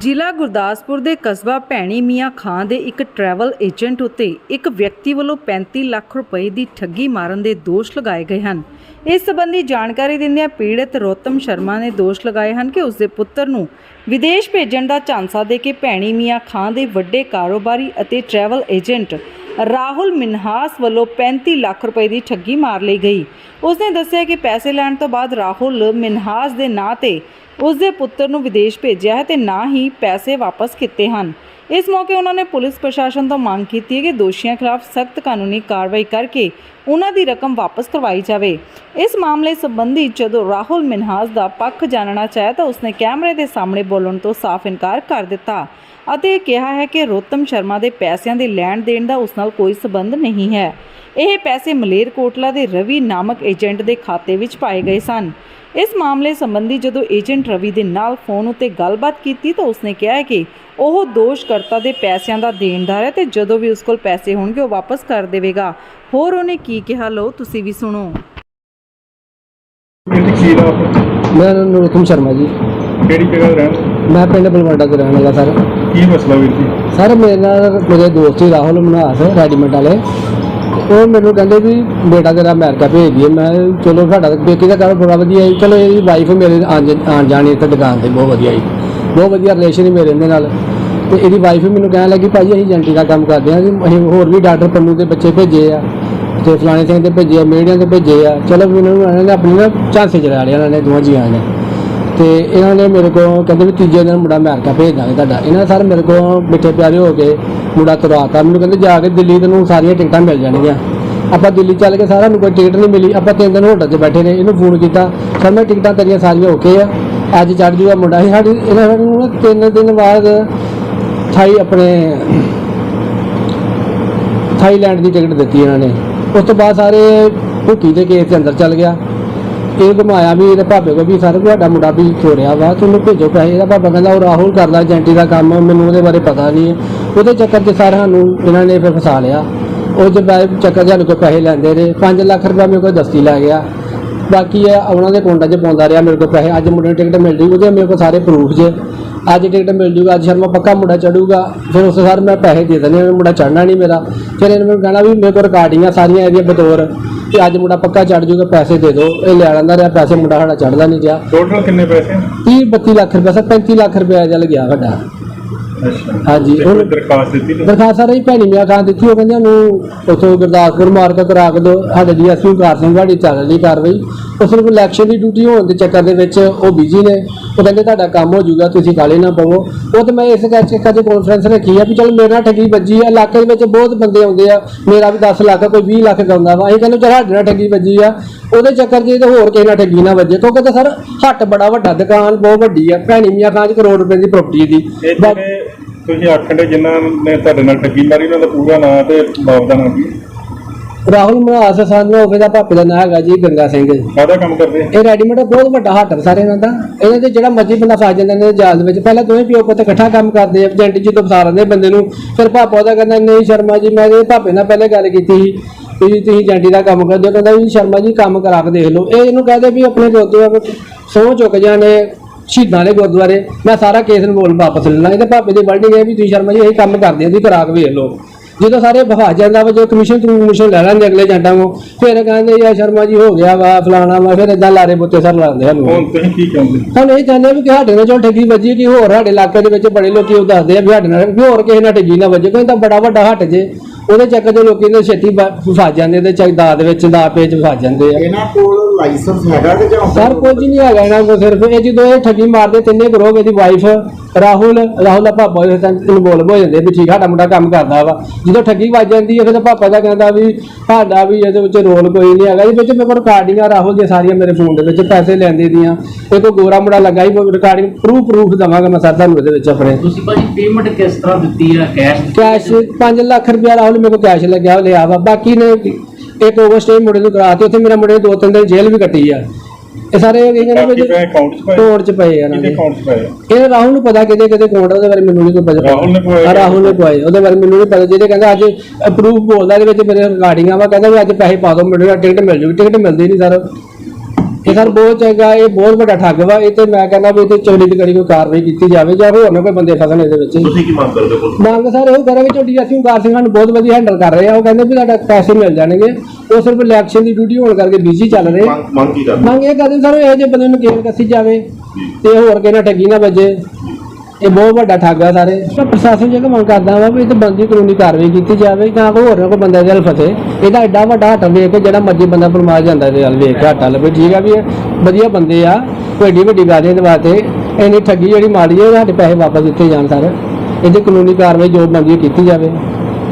ਜ਼ਿਲ੍ਹਾ ਗੁਰਦਾਸਪੁਰ ਦੇ ਕਸਬਾ ਭੈਣੀ ਮੀਆਂ ਖਾਂ ਦੇ ਇੱਕ ਟਰੈਵਲ ਏਜੰਟ ਉਤੇ ਇੱਕ ਵਿਅਕਤੀ ਵੱਲੋਂ 35 ਲੱਖ ਰੁਪਏ ਦੀ ਠੱਗੀ ਮਾਰਨ ਦੇ ਦੋਸ਼ ਲਗਾਏ ਗਏ ਹਨ। ਇਸ ਸੰਬੰਧੀ ਜਾਣਕਾਰੀ ਦਿੰਦਿਆਂ ਪੀੜਤ ਰੋਤਮ ਸ਼ਰਮਾ ਨੇ ਦੋਸ਼ ਲਗਾਏ ਹਨ ਕਿ ਉਸ ਦੇ ਪੁੱਤਰ ਨੂੰ ਵਿਦੇਸ਼ ਭੇਜਣ ਦਾ ਝਾਂਸਾ ਦੇ ਕੇ ਭੈਣੀ ਮੀਆਂ ਖਾਂ ਦੇ ਵੱਡੇ ਕਾਰੋਬਾਰੀ ਅਤੇ ਟਰੈਵਲ ਏਜੰਟ ਰਾਹੁਲ ਮਿਨਹਾਸ ਵੱਲੋਂ 35 ਲੱਖ ਰੁਪਏ ਦੀ ਠੱਗੀ ਮਾਰ ਲਈ ਗਈ। ਉਸਨੇ ਦੱਸਿਆ ਕਿ ਪੈਸੇ ਲੈਣ ਤੋਂ ਬਾਅਦ ਰਾਹੁਲ ਮਿਨਹਾਸ ਦੇ ਨਾਂ ਤੇ ਉਸ ਦੇ ਪੁੱਤਰ ਨੂੰ ਵਿਦੇਸ਼ ਭੇਜਿਆ ਹੈ ਤੇ ਨਾ ਹੀ ਪੈਸੇ ਵਾਪਸ ਕੀਤੇ ਹਨ। ਇਸ ਮੌਕੇ ਉਹਨਾਂ ਨੇ ਪੁਲਿਸ ਪ੍ਰਸ਼ਾਸਨ ਤੋਂ ਮੰਗ ਕੀਤੀ ਹੈ ਕਿ ਦੋਸ਼ੀਆਂ ਖਿਲਾਫ ਸਖਤ ਕਾਨੂੰਨੀ ਕਾਰਵਾਈ ਕਰਕੇ ਉਹਨਾਂ ਦੀ ਰਕਮ ਵਾਪਸ ਕਰਵਾਈ ਜਾਵੇ। ਇਸ ਮਾਮਲੇ ਸੰਬੰਧੀ ਜਦੋਂ ਰਾਹੁਲ ਮਿਨਹਾਸ ਦਾ ਪੱਖ ਜਾਣਨਾ ਚਾਹਿਆ ਤਾਂ ਉਸਨੇ ਕੈਮਰੇ ਦੇ ਸਾਹਮਣੇ ਬੋਲਣ ਤੋਂ ਸਾਫ਼ ਇਨਕਾਰ ਕਰ ਦਿੱਤਾ ਅਤੇ ਕਿਹਾ ਹੈ ਕਿ ਰੋਤਮ ਸ਼ਰਮਾ ਦੇ ਪੈਸਿਆਂ ਦੇ ਲੈਣ ਦੇਣ ਦਾ ਉਸ ਨਾਲ ਕੋਈ ਸਬੰਧ ਨਹੀਂ ਹੈ। ਇਹ ਪੈਸੇ ਮਲੇਰਕੋਟਲਾ ਦੇ ਰਵੀ ਨਾਮਕ ਏਜੰਟ ਦੇ ਖਾਤੇ ਵਿੱਚ ਪਾਏ ਗਏ ਸਨ। ਇਸ ਮਾਮਲੇ ਸੰਬੰਧੀ ਜਦੋਂ ਏਜੰਟ ਰਵੀ ਦੇ ਨਾਲ ਫੋਨ ਉੱਤੇ ਗੱਲਬਾਤ ਕੀਤੀ ਤਾਂ ਉਸਨੇ ਕਿਹਾ ਕਿ ਉਹ ਦੋਸ਼ਕਰਤਾ ਦੇ ਪੈਸਿਆਂ ਦਾ ਦੇਣਦਾਰ ਹੈ ਤੇ ਜਦੋਂ ਵੀ ਉਸ ਕੋਲ ਪੈਸੇ ਹੋਣਗੇ ਉਹ ਵਾਪਸ ਕਰ ਦੇਵੇਗਾ। ਹੋਰ ਉਹਨੇ ਕੀ ਕਿਹਾ? ਲਓ ਤੁਸੀਂ ਵੀ ਸੁਣੋ। ਨਾਮ ਨਰੋਤਮ ਸ਼ਰਮਾ ਜੀ। ਕਿਹੜੀ ਜਗ੍ਹਾ ਰਹਿਣ ਮੈਂ ਪਿੰਡ ਬਲਵਾੜਾ ਤੋਂ ਰਹਿਣ ਵਾਲਾ ਸਰ। ਕੀ ਮਸਲਾ ਵੀਰ ਜੀ? ਸਰ ਮੇਰੇ ਨਾਲ ਮੇਰੇ ਦੋਸਤ ਸੀ ਰਾਹੁਲ ਮਨਹਾਸ ਰੈਡੀਮੇਡ ਵਾਲੇ। ਉਹ ਮੈਨੂੰ ਕਹਿੰਦੇ ਵੀ ਬੇਟਾ ਤੇਰਾ ਅਮਰੀਕਾ ਭੇਜ ਦਈਏ। ਮੈਂ ਚਲੋ ਸਾਡਾ ਬੇਟੀ ਦਾ ਕੰਮ ਬੜਾ ਵਧੀਆ ਜੀ ਚਲੋ ਇਹਦੀ ਵਾਈਫ ਮੇਰੇ ਆਉਣ ਆਉਣ ਜਾਣੀ ਇੱਥੇ ਦੁਕਾਨ ਤੇ ਬਹੁਤ ਵਧੀਆ ਜੀ। ਬਹੁਤ ਵਧੀਆ ਰਿਲੇਸ਼ਨ ਹੀ ਮੇਰੇ ਇਹਨਾਂ ਨਾਲ। ਤੇ ਇਹਦੀ ਵਾਈਫ ਵੀ ਮੈਨੂੰ ਕਹਿਣ ਲੱਗੀ, ਭਾਜੀ, ਅਸੀਂ ਏਜੰਟੀ ਦਾ ਕੰਮ ਕਰਦੇ ਹਾਂ, ਅਸੀਂ ਹੋਰ ਵੀ ਡਾਕਟਰ ਪੰਨੂ ਦੇ ਬੱਚੇ ਭੇਜੇ ਆ, ਤੇ ਫਲਾਣੇ ਸਿੰਘ ਦੇ ਭੇਜੇ ਆ ਮੀਡੀਆ ਦੇ ਭੇਜੇ ਆ। ਚਲੋ, ਵੀ ਇਹਨਾਂ ਨੂੰ ਇਹਨਾਂ ਨੇ ਆਪਣੀ ਨਾ ਝਾਂਸੇ ਚ ਲਿਆ, ਇਹਨਾਂ ਨੇ ਦੋਵਾਂ ਜੀਆਂ ਨੇ। ਤੇ ਇਹਨਾਂ ਨੇ ਮੇਰੇ ਕੋਲ ਕਹਿੰਦੇ ਵੀ ਤੀਜੇ ਦਿਨ ਮੁੰਡਾ ਅਮਰੀਕਾ ਭੇਜ ਦਾਂਗੇ ਤੁਹਾਡਾ। ਇਹਨਾਂ ਸਰ ਮੇਰੇ ਕੋਲ ਮਿੱਠੇ ਪਿਆਰੇ ਹੋ ਕੇ ਮੁੰਡਾ ਤੁਰਾਤਾ ਮੈਨੂੰ ਕਹਿੰਦੇ, ਜਾ ਕੇ ਦਿੱਲੀ ਤੈਨੂੰ ਸਾਰੀਆਂ ਟਿਕਟਾਂ ਮਿਲ ਜਾਣਗੀਆਂ। ਆਪਾਂ ਦਿੱਲੀ ਚੱਲ ਕੇ ਸਾਰਾ ਨੂੰ ਕੋਈ ਟਿਕਟ ਨਹੀਂ ਮਿਲੀ। ਆਪਾਂ ਤਿੰਨ ਦਿਨ ਹੋਟਲ 'ਚ ਬੈਠੇ ਨੇ। ਇਹਨੂੰ ਫੋਨ ਕੀਤਾ, ਸਰ, ਮੈਂ ਟਿਕਟਾਂ ਤੇਰੀਆਂ ਸਾਰੀਆਂ ਓਕੇ ਆ। ਅੱਜ ਚੜ ਜੂਗਾ ਮੁੰਡਾ ਸੀ, ਸਾਡੀ ਇਹਨਾਂ ਨੂੰ ਨਾ ਤਿੰਨ ਦਿਨ ਬਾਅਦ ਥਾਈ ਆਪਣੇ ਥਾਈਲੈਂਡ ਦੀ ਟਿਕਟ ਦਿੱਤੀ ਇਹਨਾਂ ਨੇ। ਉਸ ਤੋਂ ਬਾਅਦ ਸਾਰੇ ਭੁੱਕੀ ਦੇ ਕੇਸ ਦੇ ਅੰਦਰ ਚੱਲ ਗਿਆ। ਇਹ ਘੁਮਾਇਆ ਵੀ ਇਹਦੇ ਭਾਬੇ ਕੋ ਵੀ, ਸਰ, ਤੁਹਾਡਾ ਮੁੰਡਾ ਵੀ ਚੋਰਿਆ ਵਾ, ਤੁਹਾਨੂੰ ਭੇਜੋ ਪੈਸੇ। ਇਹਦਾ ਭਾਬਾ ਕਹਿੰਦਾ, ਉਹ ਰਾਹੁਲ ਕਰਦਾ ਏਜੰਟੀ ਦਾ ਕੰਮ, ਮੈਨੂੰ ਉਹਦੇ ਬਾਰੇ ਪਤਾ ਨਹੀਂ ਉਹਦੇ ਚੱਕਰ 'ਚ ਸਰ ਸਾਨੂੰ ਇਹਨਾਂ ਨੇ ਫਿਰ ਫਸਾ ਲਿਆ। ਉਹ ਜੇ ਬਾਅਦ ਚੱਕਰ 'ਚ ਸਾਨੂੰ ਕੋਈ ਪੈਸੇ ਲੈਂਦੇ ਰਹੇ। 5 ਲੱਖ ਰੁਪਏ ਮੇਰੇ ਕੋਲ ਦਸਤੀ ਲੈ ਗਿਆ। ਬਾਕੀ ਇਹ ਉਹਨਾਂ ਦੇ ਅਕਾਊਂਟਾਂ 'ਚ ਪਾਉਂਦਾ ਰਿਹਾ ਮੇਰੇ ਕੋਲ ਪੈਸੇ। ਅੱਜ ਮੁੰਡੇ ਨੂੰ ਟਿਕਟ ਮਿਲ ਜੂ ਉਹਦੇ ਮੇਰੇ ਕੋਲ ਸਾਰੇ ਪ੍ਰੂਫ ਜੇ। ਅੱਜ ਟਿਕਟ ਮਿਲ ਜੂਗਾ ਅੱਜ ਸ਼ਰਮਾ ਪੱਕਾ ਮੁੰਡਾ ਚੜੂਗਾ। ਫਿਰ ਉਸ ਸਰ ਮੈਂ ਪੈਸੇ ਦੇ ਦਿੰਦੇ ਹਾਂ ਮੁੰਡਾ ਚੜਨਾ ਨਹੀਂ ਮੇਰਾ। ਫਿਰ ਇਹਨੇ ਮੈਨੂੰ ਕਹਿਣਾ ਵੀ ਮੇਰੇ ਕੋਲ ਰਿਕਾਰਡਿੰਗਾਂ ਸਾਰੀਆਂ ਇਹਦੀਆਂ ਬਤੌਰ। ਕਿ ਅੱਜ ਮੁੰਡਾ ਪੱਕਾ ਚੜ ਜੂਗਾ ਪੈਸੇ ਦੇ ਦਿਓ। ਇਹ ਲੈ ਲੈਂਦਾ ਰਿਹਾ ਪੈਸੇ ਮੁੰਡਾ ਸਾਡਾ ਚੜਦਾ ਨਹੀਂ ਗਿਆ ਟੋਟਲ ਕਿੰਨੇ ਪੈਸੇ? 30 32 ਲੱਖ ਰੁਪਏ ਸਰ 35 ਲੱਖ ਰੁਪਏ ਚੱਲ ਗਿਆ ਅੱਛਾ ਹਾਂਜੀ। ਕੋਈ ਦਰਖਾਸਤ ਦਿੱਤੀ? ਦਰਖਾਸਤ ਸਾਰੀ ਭੈਣੀ ਮੀਆਂ ਖਾਨ ਦਿੱਤੀ ਉਹ ਕਹਿੰਦੇ ਨੂੰ ਉਥੋਂ ਗੁਰਦਾਸਪੁਰ ਮਾਰ ਕੇ ਕਰਾ ਕੇ ਦਿਓ ਸਾਡੇ ਡੀਐਸਪੀ ਕਾਰ ਸਿੰਘ ਸਾਡੀ ਚੱਲ ਰਹੀ ਕਾਰਵਾਈ। ਉਸ ਨੂੰ ਇਲੈਕਸ਼ਨ ਦੀ ਡਿਊਟੀ ਹੋਣ ਦੇ ਚੱਕਰ ਦੇ ਵਿੱਚ ਉਹ ਬਿਜ਼ੀ ਨੇ। ਉਹ ਕਹਿੰਦੇ ਤੁਹਾਡਾ ਕੰਮ ਹੋ ਜਾਊਗਾ, ਤੁਸੀਂ ਕਾਲੇ ਨਾ ਪਵੋ। ਉਹ ਤੇ ਮੈਂ ਇਸ ਕਰਕੇ ਕਦੇ ਕਾਨਫਰੰਸ ਰੱਖੀ ਆ ਵੀ ਚਲ ਮੇਰੇ ਨਾਲ ਠੱਗੀ ਵੱਜੀ ਆ। ਇਲਾਕੇ ਦੇ ਵਿੱਚ ਬਹੁਤ ਬੰਦੇ ਆਉਂਦੇ ਆ। ਮੇਰਾ ਵੀ 10 ਲੱਖ, ਕੋਈ 20 ਲੱਖ ਗਾਉਂਦਾ ਵਾ। ਅਸੀਂ ਕਹਿੰਦੇ ਚਲ ਸਾਡੇ ਨਾਲ ਠੱਗੀ ਵੱਜੀ ਆ। ਉਹਦੇ ਚੱਕਰ 'ਚ ਤੇ ਹੋਰ ਕਿਸੇ ਨਾਲ ਠੱਗੀ ਨਾ ਵੱਜੇ। ਕਿਉਂਕਿ ਤੇ ਸਰ ਹੱਟ ਬੜਾ ਵੱਡਾ, ਦੁਕਾਨ ਬਹੁਤ ਵੱਡੀ ਆ। ਭੈਣੀ ਮੀਆਂ ਖਾਨ 'ਚ ਕਰੋੜ ਰੁਪਏ ਦੀ ਪ੍ਰਾਪਰਟੀ ਦੀ। ਤੁਸੀਂ ਆਖਣ ਜਿਹੜੇ ਤੁਸੀਂ ਜਿਨ੍ਹਾਂ ਨੇ ਤੁਹਾਡੇ ਨਾਲ ਠੱਗੀ ਮਾਰੀ, ਉਹਨਾਂ ਦਾ ਪੂਰਾ ਨਾਂ ਤੇ ਬਾਪ ਦਾ ਨਾਮ ਕੀ ਰਾਹੁਲ ਮਹਾਸ ਸਾਨੂੰ ਹੋਵੇ ਦਾ ਪਾਪੇ ਦਾ ਨਾਂ ਹੈਗਾ ਜੀ ਗੰਗਾ ਸਿੰਘ। ਕਾਹਦਾ ਕੰਮ ਕਰਦੇ? ਇਹ ਰੈਡੀਮੇਡ ਬਹੁਤ ਵੱਡਾ ਹੱਟ ਆ ਸਾਰੇ ਇਹਨਾਂ ਦਾ। ਇਹਨਾਂ ਦੇ ਜਿਹੜਾ ਮਰਜ਼ੀ ਬੰਦਾ ਫਸ ਜਾਂਦਾ ਇਹਨਾਂ ਦੇ ਜਾਲ ਦੇ ਵਿੱਚ। ਪਹਿਲਾਂ ਦੋਵੇਂ ਪਿਓ ਪੁੱਤ ਇਕੱਠਾ ਕੰਮ ਕਰਦੇ ਆ ਏਜੰਟ ਜੀ ਤੋਂ ਫਸਾ ਲੈਂਦੇ ਬੰਦੇ ਨੂੰ ਫਿਰ ਪਾਪਾ ਉਹਦਾ ਕਹਿੰਦਾ ਨਹੀਂ ਸ਼ਰਮਾ ਜੀ ਮੈਂ ਇਹਦੇ ਪਾਪੇ ਨਾਲ ਪਹਿਲੇ ਗੱਲ ਕੀਤੀ ਸੀ ਵੀ ਤੁਸੀਂ ਏਜੰਟੀ ਦਾ ਕੰਮ ਕਰਦੇ ਹੋ ਕਹਿੰਦਾ ਵੀ ਸ਼ਰਮਾ ਜੀ ਕੰਮ ਕਰਾ ਕੇ ਦੇਖ ਲਓ। ਇਹ ਇਹਨੂੰ ਕਹਦੇ ਵੀ ਆਪਣੇ ਗੁਰਦੁਆਰੇ ਸਹੁੰ ਚੁੱਕ ਜਾਣੇ ਸ਼ਹੀਦਾਂ ਦੇ ਗੁਰਦੁਆਰੇ। ਮੈਂ ਸਾਰਾ ਕੇਸ ਨੂੰ ਬੋਲ ਵਾਪਸ ਲੈ ਲਾਂ। ਇਹਦੇ ਪਾਪੇ ਦੀ ਵਰਡਿੰਗ ਹੈ ਵੀ ਤੁਸੀਂ ਸ਼ਰਮਾ ਜੀ ਇਹ ਕੰਮ ਕਰਦੇ ਹੋ ਤੁਸੀਂ ਕਰਾ ਕੇ ਵੇਖ ਲਓ। ਜਦੋਂ ਸਾਰੇ ਬਹਾ ਜਾਂਦਾ ਵਾ ਜੋ ਕਮਿਸ਼ਨ ਤੋਂ ਕਮਿਸ਼ਨ ਲੈ ਲੈਂਦੇ ਅਗਲੇ ਏਜੰਟਾਂ ਨੂੰ ਫਿਰ ਕਹਿੰਦੇ ਯਾ ਸ਼ਰਮਾ ਜੀ ਹੋ ਗਿਆ ਵਾ ਫਲਾਣਾ ਵਾ। ਫਿਰ ਇਦਾਂ ਲਾਰੇ ਬੁੱਤੇ ਸਰ ਲਾਉਂਦੇ ਹਨ ਹੁਣ ਤੁਸੀਂ ਕੀ ਕਹਿੰਦੇ? ਹੁਣ ਇਹ ਚਾਹੁੰਦੇ ਵੀ ਕਿ ਸਾਡੇ ਨਾਲ ਜੋ ਠੱਗੀ ਵੱਜੀ ਕਿ ਹੋਰ ਸਾਡੇ ਇਲਾਕੇ ਦੇ ਵਿੱਚ ਬੜੇ ਲੋਕੀ ਉਹ ਦੱਸਦੇ ਆ ਵੀ ਸਾਡੇ ਨਾਲ ਵੀ ਹੋਰ ਕਿਸੇ ਨਾਲ ਠੱਗੀ ਨਾ ਵੱਜੇ ਕੋਈ ਤਾਂ ਬੜਾ ਵੱਡਾ ਹੱਟ ਜੇ। ਉਹਦੇ ਚੱਕਰ 'ਚ ਲੋਕੀ ਨੇ ਛੇਤੀ ਫਸ ਜਾਂਦੇ ਤੇ ਚੱਕ ਦਾ ਦੇ ਵਿੱਚ ਦਾ ਪੇਚ ਫਸ ਜਾਂਦੇ ਆ। ਇਹਨਾਂ ਕੋਲ ਲਾਇਸੈਂਸ ਹੈਗਾ ਕਿ ਜਾਂ ਸਰ ਕੁਝ ਨਹੀਂ ਹੈਗਾ ਇਹਨਾਂ ਕੋਲ ਸਿਰਫ। ਇਹ ਜਦੋਂ ਇਹ ਠੱਗੀ ਮਾਰਦੇ ਤਿੰਨੇ ਗਰੋਹ ਇਹਦੀ ਵਾਈਫ ਰਾਹੁਲ ਰਾਹੁਲ ਦਾ ਪਾਪਾ ਇਹ ਤਾਂ ਇਨਵੋਲਵ ਹੋ ਜਾਂਦੇ ਵੀ ਠੀਕ ਸਾਡਾ ਮੁੰਡਾ ਕੰਮ ਕਰਦਾ ਵਾ। ਜਦੋਂ ਠੱਗੀ ਵੱਜ ਜਾਂਦੀ ਹੈ ਫਿਰ ਤਾਂ ਪਾਪਾ ਦਾ ਕਹਿੰਦਾ ਵੀ ਸਾਡਾ ਵੀ ਇਹਦੇ ਵਿੱਚ ਰੋਲ ਕੋਈ ਨਹੀਂ ਹੈਗਾ। ਇਹਦੇ ਵਿੱਚ ਮੇਰੇ ਕੋਲ ਰਿਕਾਰਡਿੰਗਾਂ ਰਾਹੁਲ ਦੀਆਂ ਸਾਰੀਆਂ ਮੇਰੇ ਫੋਨ ਦੇ ਵਿੱਚ ਪੈਸੇ ਲੈਂਦੇ ਦੀਆਂ। ਇਹ ਕੋਈ ਗੋਰਾ ਮੁੰਡਾ ਲੱਗਾ ਹੀ ਰਿਕਾਰਡਿੰਗ ਪ੍ਰੂਫ ਪ੍ਰੂਫ ਦਵਾਂਗਾ ਮੈਂ ਸਰ ਤੁਹਾਨੂੰ ਇਹਦੇ ਵਿੱਚ ਆਪਣੇ। ਤੁਸੀਂ ਭਾਜੀ ਪੇਮੈਂਟ ਕਿਸ ਤਰ੍ਹਾਂ ਦਿੱਤੀ ਹੈ ਕੈਸ਼ ਕੈਸ਼ 5 ਲੱਖ ਰੁਪਇਆ ਰਾਹੁਲ ਮੇਰੇ ਕੋਲ ਕੈਸ਼ ਲੱਗਿਆ ਉਹ ਲਿਆ ਵਾ। ਬਾਕੀ ਨੇ ਇੱਕ ਓਵਰਸਟੇ ਮੁੰਡੇ ਨੂੰ ਕਰਾਤੀ ਉੱਥੇ ਮੇਰਾ ਮੁੰਡੇ ਨੇ ਦੋ ਤਿੰਨ ਦਿਨ ਜੇਲ੍ਹ ਵੀ ਕੱਟੀ ਆ। ਇਹ ਸਾਰੇ ਨੇ ਬਾਕੀ ਪੈਸੇ ਅਕਾਊਂਟ 'ਚ ਪਾਏ? ਤੋੜ ਚ ਪਏ ਆ ਕਿਹਦੇ ਦੇ। 'ਚ ਪਾਏ? ਇਹ ਰਾਹੁਲ ਨੂੰ ਪਤਾ ਕਿਤੇ ਕਿਤੇ ਕੋਡ ਉਹਦੇ ਬਾਰੇ ਮੈਨੂੰ ਨਹੀਂ ਕੋਈ ਪਤਾ। ਰਾਹੁਲ ਨੇ ਪਵਾਏ? ਰਾਹੁਲ ਨੇ ਪਵਾਏ ਉਹਦੇ ਬਾਰੇ ਮੈਨੂੰ ਨਹੀਂ ਪਤਾ। ਜਿਹਦੇ ਕਹਿੰਦਾ ਅੱਜ ਅਪਰੂਵ ਬੋਲਦਾ ਇਹਦੇ ਵਿੱਚ ਮੇਰੇ ਰਿਗਾਰਡਿੰਗ ਆ ਵਾ ਕਹਿੰਦਾ ਵੀ ਅੱਜ ਪੈਸੇ ਪਾ ਦਿਓ ਮੈਨੂੰ ਟਿਕਟ ਮਿਲ ਜੂਗੀ ਟਿਕਟ ਮਿਲਦੀ ਨਹੀਂ ਸਰ। ਇਹ ਸਰ ਬਹੁਤ ਚੰਗਾ ਇਹ ਬਹੁਤ ਵੱਡਾ ਠੱਗ ਵਾ ਇਹ ਤੇ ਮੈਂ ਕਹਿੰਦਾ ਵੀ ਇਹ ਤੇ ਚੋਰੀ ਦੀ ਕੜੀ ਕੋਈ ਕਾਰਵਾਈ ਕੀਤੀ ਜਾਵੇ ਜਾਂ ਹੋਰ ਨਾ ਕੋਈ ਬੰਦੇ ਫਸਣ ਇਹਦੇ ਵਿੱਚ। ਤੁਸੀਂ ਕੀ ਮੰਗ ਕਰਦੇ ਹੋ ਮੰਗ ਸਰ ਉਹ ਕਰਾਂਗੇ ਝੋਟੀ ਅਸੀਂ ਓਂਕਾਰ ਸਿੰਘਾਂ ਨੂੰ ਬਹੁਤ ਵਧੀਆ ਹੈਂਡਲ ਕਰ ਰਹੇ ਆ ਉਹ ਕਹਿੰਦੇ ਵੀ ਤੁਹਾਡਾ ਪੈਸੇ ਮਿਲ ਜਾਣਗੇ ਉਹ ਸਿਰਫ ਇਲੈਕਸ਼ਨ ਦੀ ਡਿਊਟੀ ਹੋਣ ਕਰਕੇ ਬਿਜ਼ੀ ਚੱਲ ਰਹੇ। ਮੰਗ ਮੰਗ ਕੀ ਕਰਦੇ? ਮੰਗ ਇਹ ਕਰਦੇ ਸਰ ਇਹ ਜੇ ਬੰਦੇ ਨੂੰ ਕੇਸ ਕੱਸੀ ਜਾਵੇ ਤੇ ਹੋਰ ਕਿਸੇ ਨਾਲ ਠੱਗੀ ਨਾ ਵੱਜੇ। ਇਹ ਬਹੁਤ ਵੱਡਾ ਠੱਗ ਆ ਸਾਰੇ। ਮੈਂ ਪ੍ਰਸ਼ਾਸਨ ਜੇ ਮੰਗ ਕਰਦਾ ਵਾ ਵੀ ਇਹ ਤੇ ਬੰਦੀ ਕਾਨੂੰਨੀ ਕਾਰਵਾਈ ਕੀਤੀ ਜਾਵੇ ਤਾਂ ਕੋਈ ਹੋਰ ਨਾ ਕੋਈ ਬੰਦਾ ਇਹਦੇ ਨਾਲ ਫਸੇ। ਇਹਦਾ ਐਡਾ ਵੱਡਾ ਹੱਟ ਵੇਖ ਕੇ ਜਿਹੜਾ ਮਰਜ਼ੀ ਬੰਦਾ ਪਰਮਾ ਜਾਂਦਾ ਇਹਦੇ ਨਾਲ ਵੇਖ ਕੇ ਹੱਟਾ ਲਵੇ ਠੀਕ ਆ ਵੀ ਇਹ ਵਧੀਆ ਬੰਦੇ ਆ, ਕੋਈ ਏਡੀ ਵੱਡੀ ਗੱਲ ਨਹੀਂ ਇਹਦੇ ਵਾਸਤੇ। ਇੰਨੀ ਠੱਗੀ ਜਿਹੜੀ ਮਾੜੀ ਹੈ ਸਾਡੇ ਪੈਸੇ ਵਾਪਸ ਦਿੱਤੇ ਜਾਣ ਸਰ। ਇਹਦੀ ਕਾਨੂੰਨੀ ਕਾਰਵਾਈ ਜੋ ਬੰਦੀ ਕੀਤੀ ਜਾਵੇ।